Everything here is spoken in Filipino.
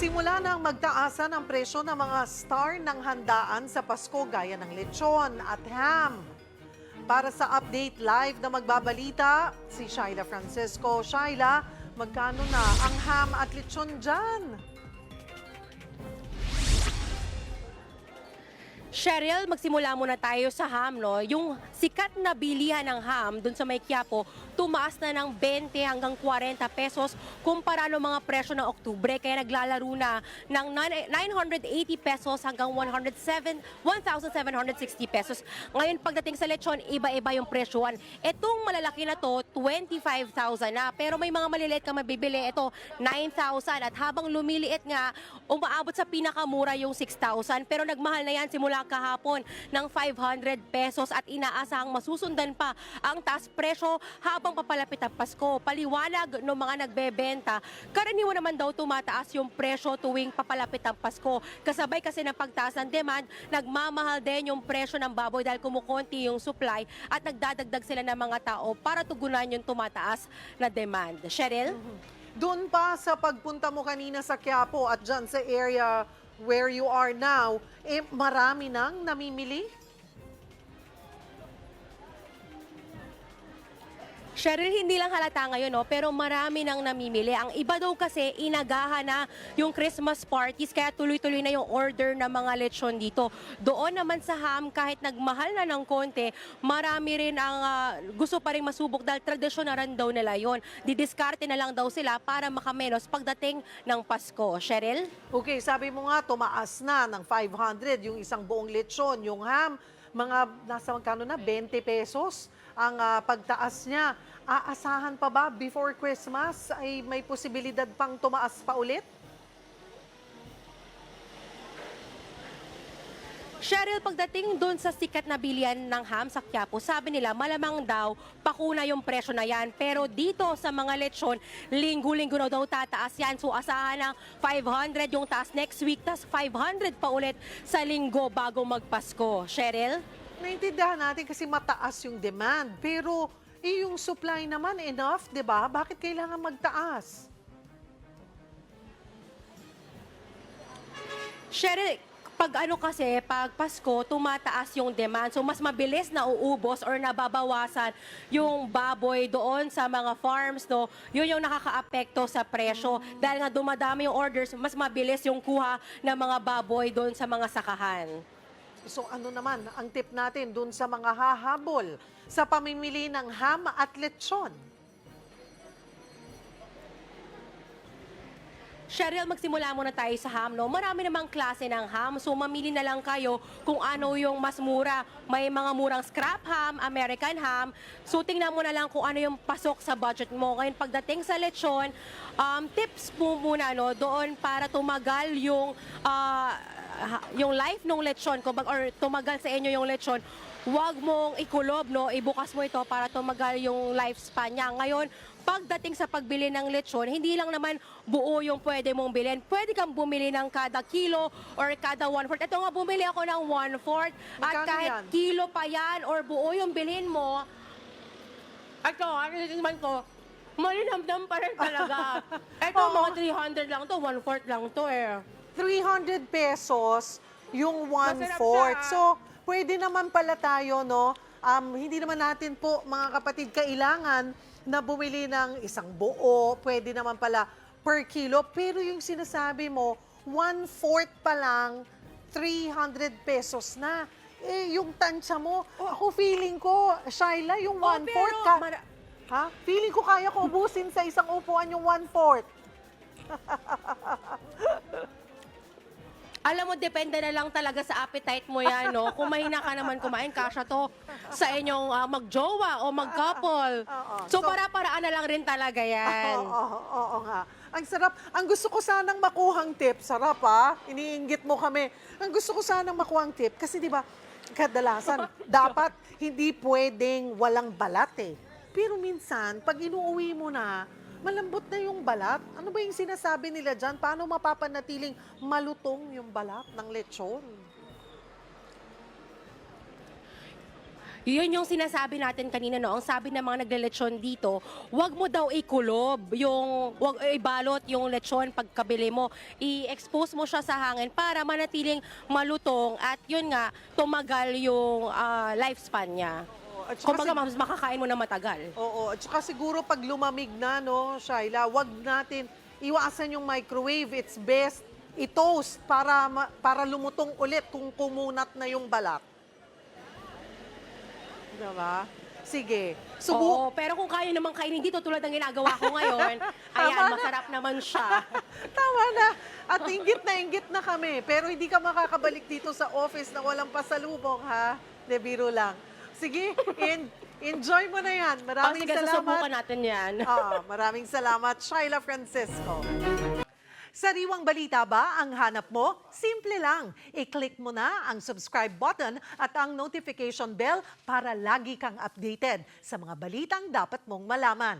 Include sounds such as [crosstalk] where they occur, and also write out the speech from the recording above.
Nagsimula na magtaasan ang presyo ng mga star ng handaan sa Pasko gaya ng lechon at ham. Para sa update live na magbabalita, si Shaila Francisco. Shaila, magkano na ang ham at lechon dyan? Cheryl, magsimula muna tayo sa ham, no? Yung sikat na bilihan ng ham dun sa may Quiapo, tumaas na ng 20 hanggang 40 pesos kumpara no mga presyo ng Oktubre. Kaya naglalaro na ng 980 pesos hanggang 107 1,760 pesos. Ngayon, pagdating sa lechon, iba-iba yung presyoan. Etong malalaki na to, 25,000 na. Pero may mga maliliit ka mabibili. Ito, 9,000. At habang lumiliit nga, umaabot sa pinakamura yung 6,000. Pero nagmahal na yan simula kahapon ng 500 pesos at inaasahang masusundan pa ang taas presyo habang papalapit ang Pasko. Paliwanag ng mga nagbebenta, karaniwan naman daw tumataas yung presyo tuwing papalapit ang Pasko. Kasabay kasi ng pagtaas ng demand, nagmamahal din yung presyo ng baboy dahil kumukonti yung supply at nagdadagdag sila ng mga tao para tugunan yung tumataas na demand. Cheryl? Doon pa sa pagpunta mo kanina sa Quiapo at dyan sa area where you are now, eh marami nang namimili? Cheryl, hindi lang halata ngayon, no? pero marami nang namimili. Ang iba daw kasi, inagahan na yung Christmas parties, kaya tuloy-tuloy na yung order ng mga lechon dito. Doon naman sa ham, kahit nagmahal na ng konti, marami rin ang ah, gusto pa rin masubok dahil tradisyon na rin daw nila yon. Didiskarte na lang daw sila para makamenos pagdating ng Pasko. Cheryl? Okay, sabi mo nga, tumaas na ng 500 yung isang buong lechon, yung ham, mga nasa magkano na, 20 pesos ang ah, pagtaas niya. Aasahan pa ba before Christmas ay may posibilidad pang tumaas pa ulit? Cheryl, pagdating doon sa sikat na bilian ng ham sa Quiapo, sabi nila malamang daw pakuna yung presyo na yan. Pero dito sa mga lechon, linggo-linggo na daw tataas yan. So asahan ng 500 yung taas next week, tas 500 pa ulit sa linggo bago magpasko. Cheryl? Naintindihan natin kasi mataas yung demand. Pero eh, yung supply naman enough, di ba? Bakit kailangan magtaas? Cheryl, pag ano kasi, pag Pasko, tumataas yung demand. So, mas mabilis na uubos or nababawasan yung baboy doon sa mga farms, no? Yun yung nakakaapekto sa presyo. Dahil nga dumadami yung orders, mas mabilis yung kuha ng mga baboy doon sa mga sakahan. So ano naman ang tip natin dun sa mga hahabol sa pamimili ng ham at lechon? Cheryl, magsimula muna tayo sa ham, no? Marami namang klase ng ham, so mamili na lang kayo kung ano yung mas mura. May mga murang scrap ham, American ham. So tingnan mo na lang kung ano yung pasok sa budget mo. Ngayon, pagdating sa lechon, um, tips mo muna, no? Doon para tumagal yung, ha- yung life ng lechon, kung or tumagal sa inyo yung lechon, Huwag mong ikulob, no? Ibukas mo ito para tumagal yung lifespan niya. Ngayon, pagdating sa pagbili ng lechon, hindi lang naman buo yung pwede mong bilhin. Pwede kang bumili ng kada kilo or kada one-fourth. Ito nga, bumili ako ng one-fourth. At Magkano kahit yan? kilo pa yan or buo yung bilhin mo, ito, ano naman ko, malinamdam pa rin talaga. [laughs] Ito, Oo. mga 300 lang to, one-fourth lang to eh. 300 pesos yung one-fourth. So, pwede naman pala tayo, no? Um, hindi naman natin po, mga kapatid, kailangan na bumili ng isang buo. Pwede naman pala per kilo. Pero yung sinasabi mo, one-fourth pa lang, 300 pesos na. Eh, yung tansya mo, ako feeling ko, Shaila, yung Oh, one-fourth ka. ha? Feeling ko kaya ko ubusin sa isang upuan yung one-fourth. [laughs] Alam mo, depende na lang talaga sa appetite mo yan, no? Kung mahina ka naman kumain, kasya to sa inyong ah, magjowa o mag-couple. Oo. So, So- para-paraan na lang rin talaga yan. [laughs] Oo, oo, oo nga. Ang sarap. Ang gusto ko sanang makuhang tip. Sarap ha. Iniinggit mo kami. Ang gusto ko sanang makuhang tip. Kasi di ba, kadalasan, [laughs] dapat hindi pwedeng walang balat eh. Pero minsan, pag inuuwi mo na, malambot na yung balat. Ano ba yung sinasabi nila dyan? Paano mapapanatiling malutong yung balat ng lechon? Yun yung sinasabi natin kanina, no? Ang sabi ng mga naglelechon dito, wag mo daw ikulob yung, wag ibalot yung lechon pagkabili mo. I-expose mo siya sa hangin para manatiling malutong at yun nga, tumagal yung ah, lifespan niya. At saka Kumbaga, mas makakain mo na matagal. Oo, at saka siguro pag lumamig na, no, Shaila, wag natin iwasan yung microwave. It's best i-toast para, ma- para lumutong ulit kung kumunat na yung balat. Diba? Sige. Subu Oo, pero kung kaya naman kainin dito tulad ng ginagawa ko ngayon, [laughs] ayan, na. masarap naman siya. [laughs] Tama na. At inggit na inggit na kami. Pero hindi ka makakabalik dito sa office na walang pasalubong, ha? De, biro lang. Sige, en- enjoy mo na yan. Oh, Maraming sige, salamat. susubukan natin yan. [laughs] Ah, maraming salamat, Shaila Francisco. Sariwang balita ba ang hanap mo? Simple lang. I-click mo na ang subscribe button at ang notification bell para lagi kang updated sa mga balitang dapat mong malaman.